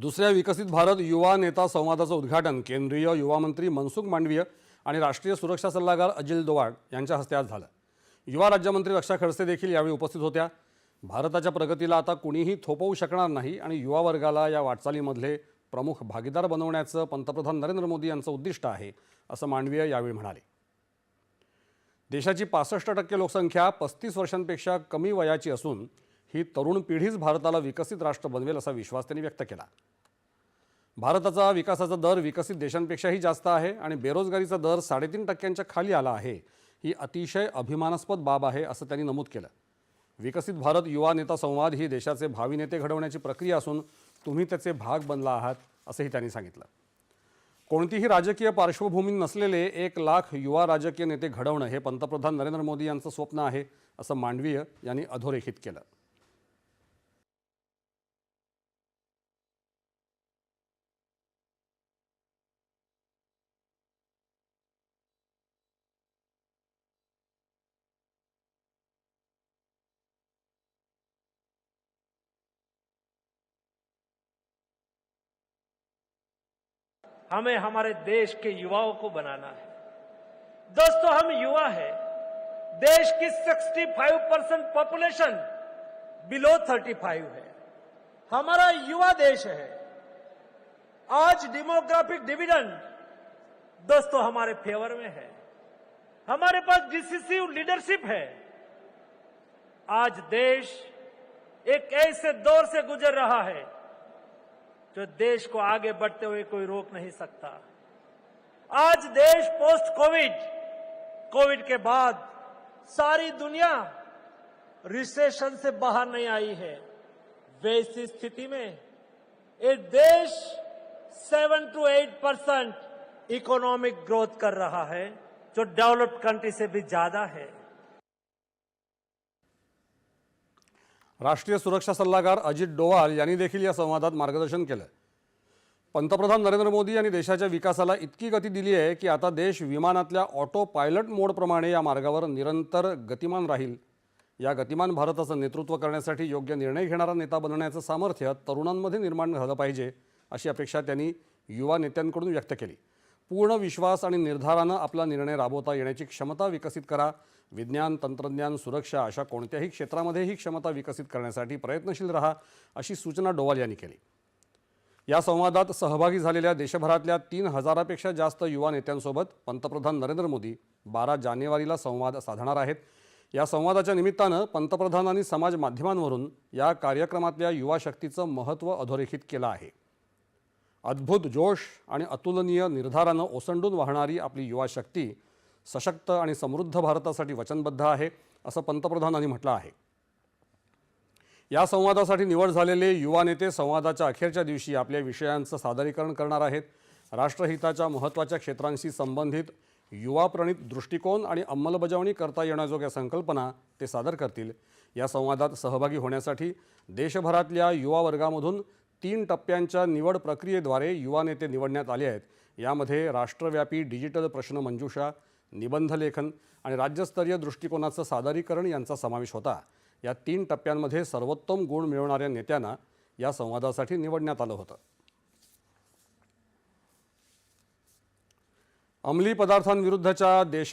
दुसऱ्या विकसित भारत युवा नेता संवादाचं उद्घाटन केंद्रीय युवा मंत्री मनसुख मांडवीय आणि राष्ट्रीय सुरक्षा सल्लागार अजिल दोवाड यांच्या हस्ते आज झालं. युवा राज्यमंत्री रक्षा खडसे देखील यावेळी उपस्थित होत्या. भारताच्या प्रगतीला आता कुणीही थोपवू शकणार नाही आणि युवा वर्गाला या वाटचालीमधले प्रमुख भागीदार बनवण्याचं पंतप्रधान नरेंद्र मोदी यांचं उद्दिष्ट आहे असं मांडवीय यावेळी म्हणाले. देशाची पासष्ट टक्के लोकसंख्या पस्तीस वर्षांपेक्षा कमी वयाची असून ही तरुण पिढीच भारताला विकसित राष्ट्र बनवेल असा विश्वास त्यांनी व्यक्त केला. भारताचा विकासाचा दर विकसित देशांपेक्षाही जास्त आहे आणि बेरोजगारीचा दर साडेतीन टक्क्यांच्या खाली आला आहे ही अतिशय अभिमानास्पद बाब आहे असं त्यांनी नमूद केलं. विकसित भारत युवा नेता संवाद ही देशाचे भावी नेते घडवण्याची प्रक्रिया असून तुम्ही त्याचे भाग बनला आहात असंही त्यांनी सांगितलं. कोणतीही राजकीय पार्श्वभूमी नसलेले एक लाख युवा राजकीय नेते घडवणं हे पंतप्रधान नरेंद्र मोदी यांचं स्वप्न आहे असं मांडवीय यांनी अधोरेखित केलं. हमें हमारे देश के युवाओं को बनाना है। दोस्तों, हम युवा हैं। देश की 65 परसेंट पॉपुलेशन बिलो 35 है। हमारा युवा देश है। आज डेमोग्राफिक डिविडेंड दोस्तों हमारे फेवर में है। हमारे पास डिसिसिव लीडरशिप है। आज देश एक ऐसे दौर से गुजर रहा है जो देश को आगे बढ़ते हुए कोई रोक नहीं सकता। आज देश पोस्ट कोविड कोविड के बाद सारी दुनिया रिसेशन से बाहर नहीं आई है। वैसी स्थिति में ये देश seven two eight percent economic growth कर रहा है, जो डेवलप्ड कंट्री से भी ज़्यादा है। राष्ट्रीय सुरक्षा सल्लागार अजित डोवाल यांनी देखील या संवादात मार्गदर्शन केलं. पंतप्रधान नरेंद्र मोदी यांनी देशाच्या विकासाला इतकी गती दिली आहे की आता देश विमानातल्या ऑटो पायलट मोडप्रमाणे या मार्गावर निरंतर गतिमान राहील. या गतिमान भारताचं नेतृत्व करण्यासाठी योग्य निर्णय घेणारा नेता बनण्याचं सामर्थ्य तरुणांमध्ये निर्माण झालं पाहिजे अशी अपेक्षा त्यांनी युवा नेत्यांकडून व्यक्त केली. पूर्ण विश्वास आणि निर्धारानं आपला निर्णय राबवता येण्याची क्षमता विकसित करा. विज्ञान तंत्रज्ञान सुरक्षा अशा कोणत्याही क्षेत्रामध्ये ही क्षमता विकसित करण्यासाठी प्रयत्नशील रहा अशी सूचना डोवाल यांनी केली. या संवादात सहभागी झालेल्या देशभरातल्या तीन हजारापेक्षा जास्त युवा नेत्यांसोबत पंतप्रधान नरेंद्र मोदी बारा जानेवारीला संवाद साधणार आहेत. या संवादाच्या निमित्तानं पंतप्रधानांनी समाज माध्यमांवरून या कार्यक्रमातल्या युवा शक्तीचं महत्त्व अधोरेखित केलं आहे. अद्भुत जोश आणि अतुलनीय निर्धारानं ओसंडून वाहणारी आपली युवा शक्ती सशक्त आणि समृद्ध भारतासाठी वचनबद्ध आहे असं पंतप्रधानांनी म्हटलं आहे. या संवादासाठी निवड झालेले युवा नेते संवादाच्या अखेरच्या दिवशी आपल्या विषयांचं सादरीकरण करणार आहेत. राष्ट्रहिताच्या महत्त्वाच्या क्षेत्रांशी संबंधित युवाप्रणित दृष्टिकोन आणि अंमलबजावणी करता येण्याजोग्या संकल्पना ते सादर करतील. या संवादात सहभागी होण्यासाठी देशभरातल्या युवा वर्गामधून तीन टप्प्यांच्या निवड प्रक्रियेद्वारे युवा नेते निवडण्यात आले आहेत. यामध्ये राष्ट्रव्यापी डिजिटल प्रश्नमंजुषा निबंधलेखन आणि राज्यस्तरीय दृष्टिकोनाचं सादरीकरण यांचा समावेश होता. या तीन टप्प्यांमध्ये सर्वोत्तम गुण मिळवणाऱ्या नेत्यांना या संवादासाठी निवडण्यात आलं होतं. अंमली पदार्थांविरुद्धच्या देश